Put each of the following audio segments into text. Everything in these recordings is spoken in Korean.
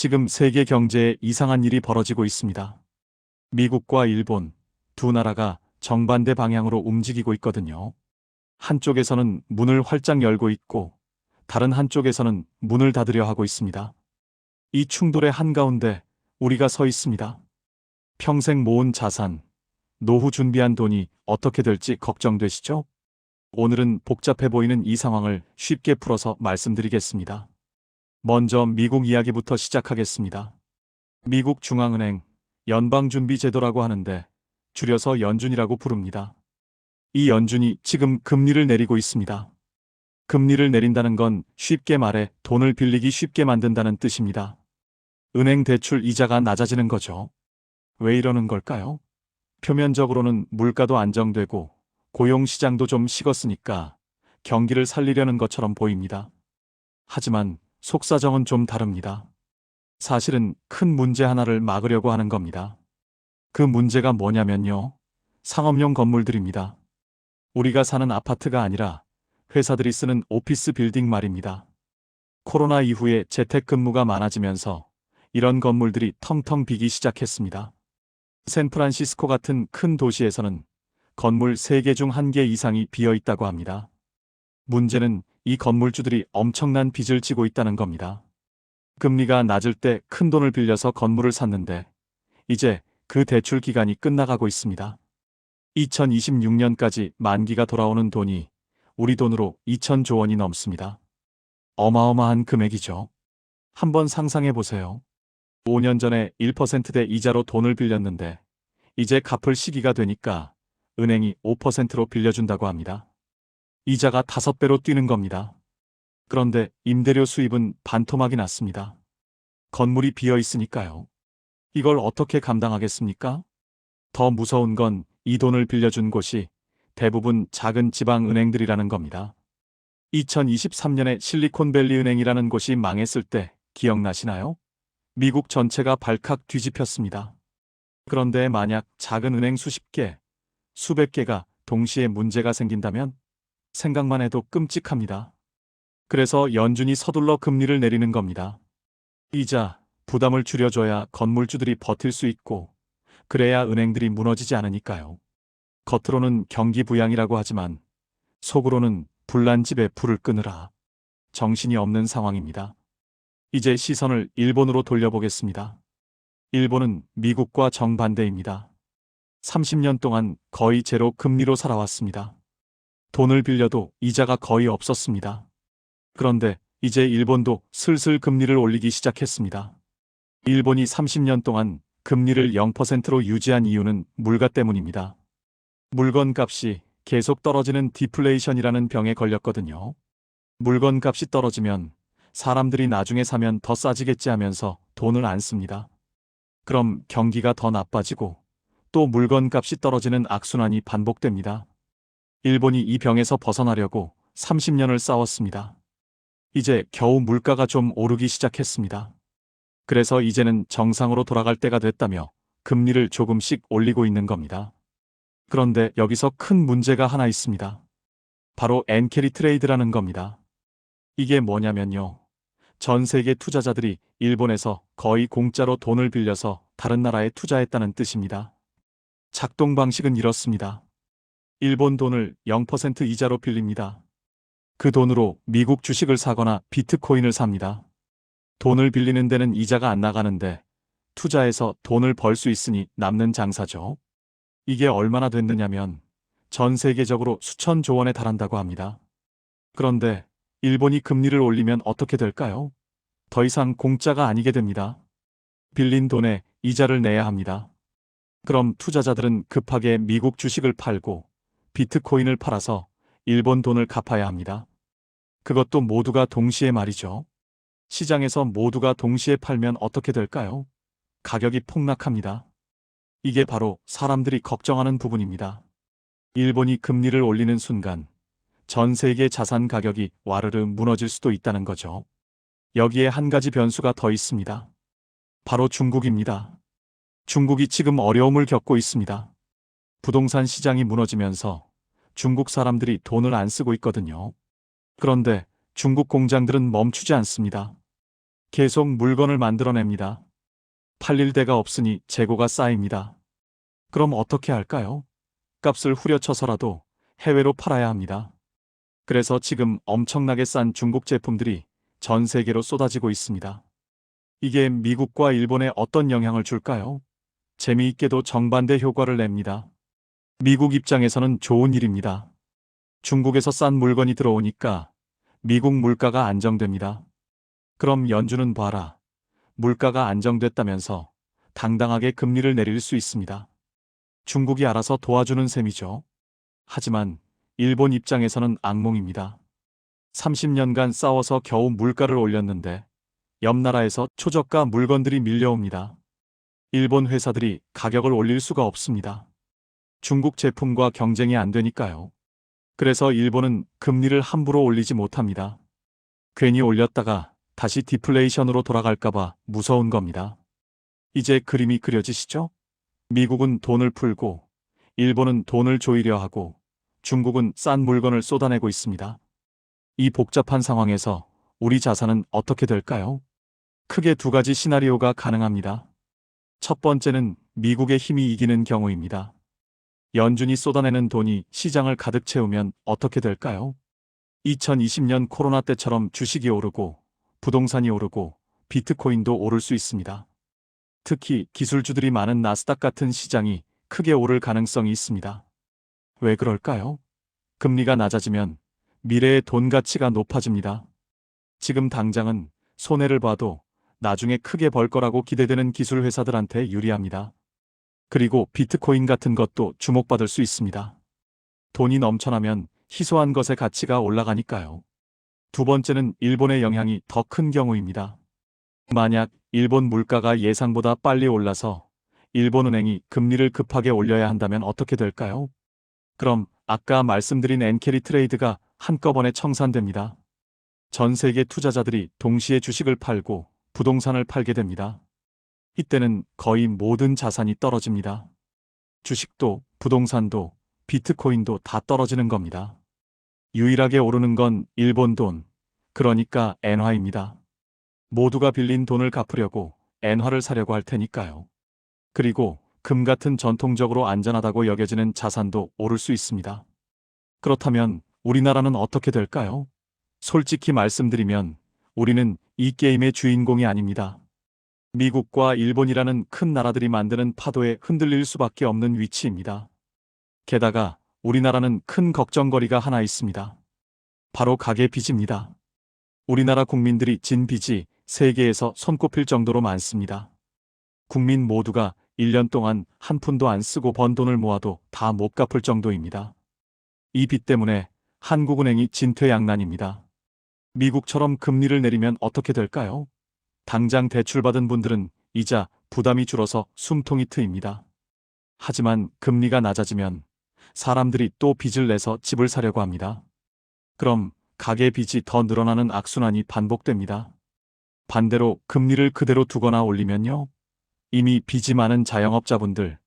지금 세계 경제에 이상한 일이 벌어지고 있습니다. 미국과 일본 두 나라가 정반대 방향으로 움직이고 있거든요. 한쪽에서는 문을 활짝 열고 있고 다른 한쪽에서는 문을 닫으려 하고 있습니다. 이 충돌의 한가운데 우리가 서 있습니다. 평생 모은 자산, 노후 준비한 돈이 어떻게 될지 걱정되시죠? 오늘은 복잡해 보이는 이 상황을 쉽게 풀어서 말씀드리겠습니다. 먼저 미국 이야기부터 시작하겠습니다. 미국 중앙은행 연방준비제도라고 하는데 줄여서 연준이라고 부릅니다. 이 연준이 지금 금리를 내리고 있습니다. 금리를 내린다는 건 쉽게 말해 돈을 빌리기 쉽게 만든다는 뜻입니다. 은행 대출 이자가 낮아지는 거죠. 왜 이러는 걸까요? 표면적으로는 물가도 안정되고 고용 시장도 좀 식었으니까 경기를 살리려는 것처럼 보입니다. 하지만 속사정은 좀 다릅니다. 사실은 큰 문제 하나를 막으려고 하는 겁니다. 그 문제가 뭐냐면요. 상업용 건물들입니다. 우리가 사는 아파트가 아니라 회사들이 쓰는 오피스 빌딩 말입니다. 코로나 이후에 재택근무가 많아지면서 이런 건물들이 텅텅 비기 시작했습니다. 샌프란시스코 같은 큰 도시에서는 건물 3개 중 1개 이상이 비어 있다고 합니다. 문제는 이 건물주들이 엄청난 빚을 지고 있다는 겁니다. 금리가 낮을 때 큰 돈을 빌려서 건물을 샀는데 이제 그 대출 기간이 끝나가고 있습니다. 2026년까지 만기가 돌아오는 돈이 우리 돈으로 2천조 원이 넘습니다. 어마어마한 금액이죠. 한번 상상해 보세요. 5년 전에 1%대 이자로 돈을 빌렸는데 이제 갚을 시기가 되니까 은행이 5%로 빌려준다고 합니다. 이자가 5배로 뛰는 겁니다. 그런데 임대료 수입은 반토막이 났습니다. 건물이 비어 있으니까요. 이걸 어떻게 감당하겠습니까? 더 무서운 건 이 돈을 빌려준 곳이 대부분 작은 지방 은행들이라는 겁니다. 2023년에 실리콘밸리 은행이라는 곳이 망했을 때 기억나시나요? 미국 전체가 발칵 뒤집혔습니다. 그런데 만약 작은 은행 수십 개, 수백 개가 동시에 문제가 생긴다면 생각만 해도 끔찍합니다. 그래서 연준이 서둘러 금리를 내리는 겁니다. 이자, 부담을 줄여줘야 건물주들이 버틸 수 있고 그래야 은행들이 무너지지 않으니까요. 겉으로는 경기 부양이라고 하지만 속으로는 불난 집에 불을 끄느라 정신이 없는 상황입니다. 이제 시선을 일본으로 돌려보겠습니다. 일본은 미국과 정반대입니다. 30년 동안 거의 제로 금리로 살아왔습니다. 돈을 빌려도 이자가 거의 없었습니다. 그런데 이제 일본도 슬슬 금리를 올리기 시작했습니다. 일본이 30년 동안 금리를 0%로 유지한 이유는 물가 때문입니다. 물건 값이 계속 떨어지는 디플레이션이라는 병에 걸렸거든요. 물건 값이 떨어지면 사람들이 나중에 사면 더 싸지겠지 하면서 돈을 안 씁니다. 그럼 경기가 더 나빠지고 또 물건 값이 떨어지는 악순환이 반복됩니다. 일본이 이 병에서 벗어나려고 30년을 싸웠습니다. 이제 겨우 물가가 좀 오르기 시작했습니다. 그래서 이제는 정상으로 돌아갈 때가 됐다며 금리를 조금씩 올리고 있는 겁니다. 그런데 여기서 큰 문제가 하나 있습니다. 바로 엔캐리 트레이드라는 겁니다. 이게 뭐냐면요. 전 세계 투자자들이 일본에서 거의 공짜로 돈을 빌려서 다른 나라에 투자했다는 뜻입니다. 작동 방식은 이렇습니다. 일본 돈을 0% 이자로 빌립니다. 그 돈으로 미국 주식을 사거나 비트코인을 삽니다. 돈을 빌리는 데는 이자가 안 나가는데 투자해서 돈을 벌 수 있으니 남는 장사죠. 이게 얼마나 됐느냐면 전 세계적으로 수천 조 원에 달한다고 합니다. 그런데 일본이 금리를 올리면 어떻게 될까요? 더 이상 공짜가 아니게 됩니다. 빌린 돈에 이자를 내야 합니다. 그럼 투자자들은 급하게 미국 주식을 팔고 비트코인을 팔아서 일본 돈을 갚아야 합니다. 그것도 모두가 동시에 말이죠. 시장에서 모두가 동시에 팔면 어떻게 될까요? 가격이 폭락합니다. 이게 바로 사람들이 걱정하는 부분입니다. 일본이 금리를 올리는 순간 전 세계 자산 가격이 와르르 무너질 수도 있다는 거죠. 여기에 한 가지 변수가 더 있습니다. 바로 중국입니다. 중국이 지금 어려움을 겪고 있습니다. 부동산 시장이 무너지면서 중국 사람들이 돈을 안 쓰고 있거든요. 그런데 중국 공장들은 멈추지 않습니다. 계속 물건을 만들어냅니다. 팔릴 데가 없으니 재고가 쌓입니다. 그럼 어떻게 할까요? 값을 후려쳐서라도 해외로 팔아야 합니다. 그래서 지금 엄청나게 싼 중국 제품들이 전 세계로 쏟아지고 있습니다. 이게 미국과 일본에 어떤 영향을 줄까요? 재미있게도 정반대 효과를 냅니다. 미국 입장에서는 좋은 일입니다. 중국에서 싼 물건이 들어오니까 미국 물가가 안정됩니다. 그럼 연준은 봐라. 물가가 안정됐다면서 당당하게 금리를 내릴 수 있습니다. 중국이 알아서 도와주는 셈이죠. 하지만 일본 입장에서는 악몽입니다. 30년간 싸워서 겨우 물가를 올렸는데 옆 나라에서 초저가 물건들이 밀려옵니다. 일본 회사들이 가격을 올릴 수가 없습니다. 중국 제품과 경쟁이 안 되니까요. 그래서 일본은 금리를 함부로 올리지 못합니다. 괜히 올렸다가 다시 디플레이션으로 돌아갈까봐 무서운 겁니다. 이제 그림이 그려지시죠? 미국은 돈을 풀고, 일본은 돈을 조이려 하고, 중국은 싼 물건을 쏟아내고 있습니다. 이 복잡한 상황에서 우리 자산은 어떻게 될까요? 크게 두 가지 시나리오가 가능합니다. 첫 번째는 미국의 힘이 이기는 경우입니다. 연준이 쏟아내는 돈이 시장을 가득 채우면 어떻게 될까요? 2020년 코로나 때처럼 주식이 오르고 부동산이 오르고 비트코인도 오를 수 있습니다. 특히 기술주들이 많은 나스닥 같은 시장이 크게 오를 가능성이 있습니다. 왜 그럴까요? 금리가 낮아지면 미래의 돈 가치가 높아집니다. 지금 당장은 손해를 봐도 나중에 크게 벌 거라고 기대되는 기술 회사들한테 유리합니다. 그리고 비트코인 같은 것도 주목받을 수 있습니다. 돈이 넘쳐나면 희소한 것의 가치가 올라가니까요. 두 번째는 일본의 영향이 더 큰 경우입니다. 만약 일본 물가가 예상보다 빨리 올라서 일본은행이 금리를 급하게 올려야 한다면 어떻게 될까요? 그럼 아까 말씀드린 엔캐리 트레이드가 한꺼번에 청산됩니다. 전 세계 투자자들이 동시에 주식을 팔고 부동산을 팔게 됩니다. 이때는 거의 모든 자산이 떨어집니다. 주식도 부동산도 비트코인도 다 떨어지는 겁니다. 유일하게 오르는 건 일본 돈, 그러니까 엔화입니다. 모두가 빌린 돈을 갚으려고 엔화를 사려고 할 테니까요. 그리고 금 같은 전통적으로 안전하다고 여겨지는 자산도 오를 수 있습니다. 그렇다면 우리나라는 어떻게 될까요? 솔직히 말씀드리면 우리는 이 게임의 주인공이 아닙니다. 미국과 일본이라는 큰 나라들이 만드는 파도에 흔들릴 수밖에 없는 위치입니다. 게다가 우리나라는 큰 걱정거리가 하나 있습니다. 바로 가계 빚입니다. 우리나라 국민들이 진 빚이 세계에서 손꼽힐 정도로 많습니다. 국민 모두가 1년 동안 한 푼도 안 쓰고 번 돈을 모아도 다 못 갚을 정도입니다. 이 빚 때문에 한국은행이 진퇴양난입니다. 미국처럼 금리를 내리면 어떻게 될까요? 당장 대출받은 분들은 이자 부담이 줄어서 숨통이 트입니다. 하지만 금리가 낮아지면 사람들이 또 빚을 내서 집을 사려고 합니다. 그럼 가계 빚이 더 늘어나는 악순환이 반복됩니다. 반대로 금리를 그대로 두거나 올리면요. 이미 빚이 많은 자영업자분들,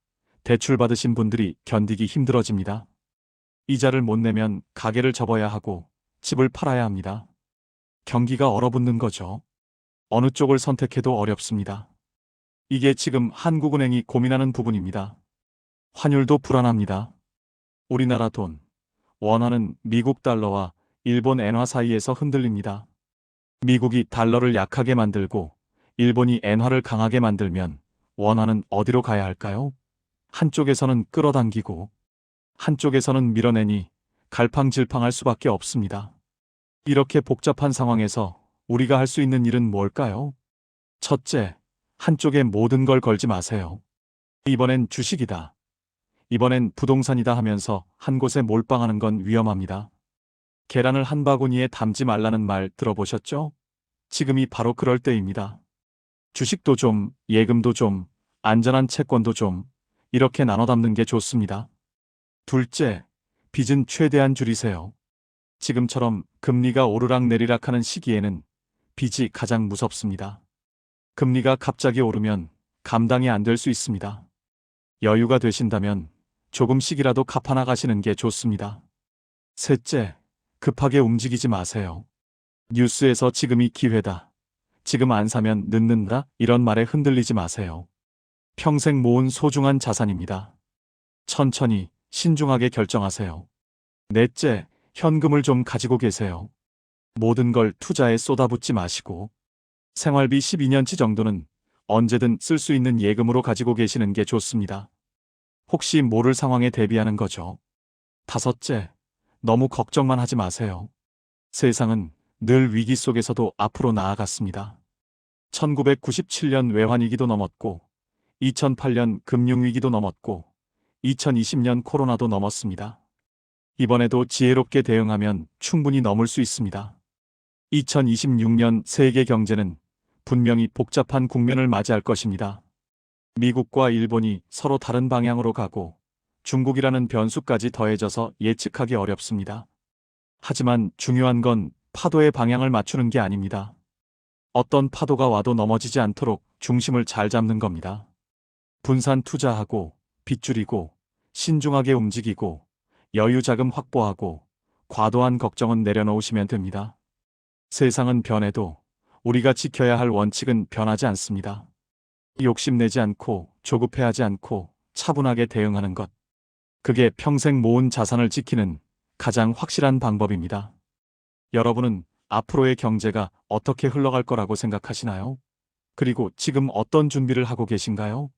대출 받으신 분들이 견디기 힘들어집니다. 이자를 못 내면 가게를 접어야 하고 집을 팔아야 합니다. 경기가 얼어붙는 거죠. 어느 쪽을 선택해도 어렵습니다. 이게 지금 한국은행이 고민하는 부분입니다. 환율도 불안합니다. 우리나라 돈, 원화는 미국 달러와 일본 엔화 사이에서 흔들립니다. 미국이 달러를 약하게 만들고 일본이 엔화를 강하게 만들면 원화는 어디로 가야 할까요? 한쪽에서는 끌어당기고 한쪽에서는 밀어내니 갈팡질팡할 수밖에 없습니다. 이렇게 복잡한 상황에서 우리가 할 수 있는 일은 뭘까요? 첫째, 한쪽에 모든 걸 걸지 마세요. 이번엔 주식이다. 이번엔 부동산이다 하면서 한 곳에 몰빵하는 건 위험합니다. 계란을 한 바구니에 담지 말라는 말 들어보셨죠? 지금이 바로 그럴 때입니다. 주식도 좀, 예금도 좀, 안전한 채권도 좀, 이렇게 나눠 담는 게 좋습니다. 둘째, 빚은 최대한 줄이세요. 지금처럼 금리가 오르락 내리락 하는 시기에는 빚이 가장 무섭습니다. 금리가 갑자기 오르면 감당이 안 될 수 있습니다. 여유가 되신다면 조금씩이라도 갚아나가시는 게 좋습니다. 셋째, 급하게 움직이지 마세요. 뉴스에서 지금이 기회다. 지금 안 사면 늦는다 이런 말에 흔들리지 마세요. 평생 모은 소중한 자산입니다. 천천히 신중하게 결정하세요. 넷째, 현금을 좀 가지고 계세요. 모든 걸 투자에 쏟아붓지 마시고 생활비 12년치 정도는 언제든 쓸 수 있는 예금으로 가지고 계시는 게 좋습니다. 혹시 모를 상황에 대비하는 거죠. 다섯째, 너무 걱정만 하지 마세요. 세상은 늘 위기 속에서도 앞으로 나아갔습니다. 1997년 외환위기도 넘었고, 2008년 금융위기도 넘었고, 2020년 코로나도 넘었습니다. 이번에도 지혜롭게 대응하면 충분히 넘을 수 있습니다. 2026년 세계 경제는 분명히 복잡한 국면을 맞이할 것입니다. 미국과 일본이 서로 다른 방향으로 가고 중국이라는 변수까지 더해져서 예측하기 어렵습니다. 하지만 중요한 건 파도의 방향을 맞추는 게 아닙니다. 어떤 파도가 와도 넘어지지 않도록 중심을 잘 잡는 겁니다. 분산 투자하고 빗줄이고 신중하게 움직이고 여유 자금 확보하고 과도한 걱정은 내려놓으시면 됩니다. 세상은 변해도 우리가 지켜야 할 원칙은 변하지 않습니다. 욕심내지 않고 조급해하지 않고 차분하게 대응하는 것. 그게 평생 모은 자산을 지키는 가장 확실한 방법입니다. 여러분은 앞으로의 경제가 어떻게 흘러갈 거라고 생각하시나요? 그리고 지금 어떤 준비를 하고 계신가요?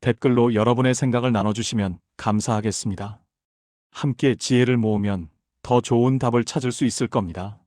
댓글로 여러분의 생각을 나눠주시면 감사하겠습니다. 함께 지혜를 모으면 더 좋은 답을 찾을 수 있을 겁니다.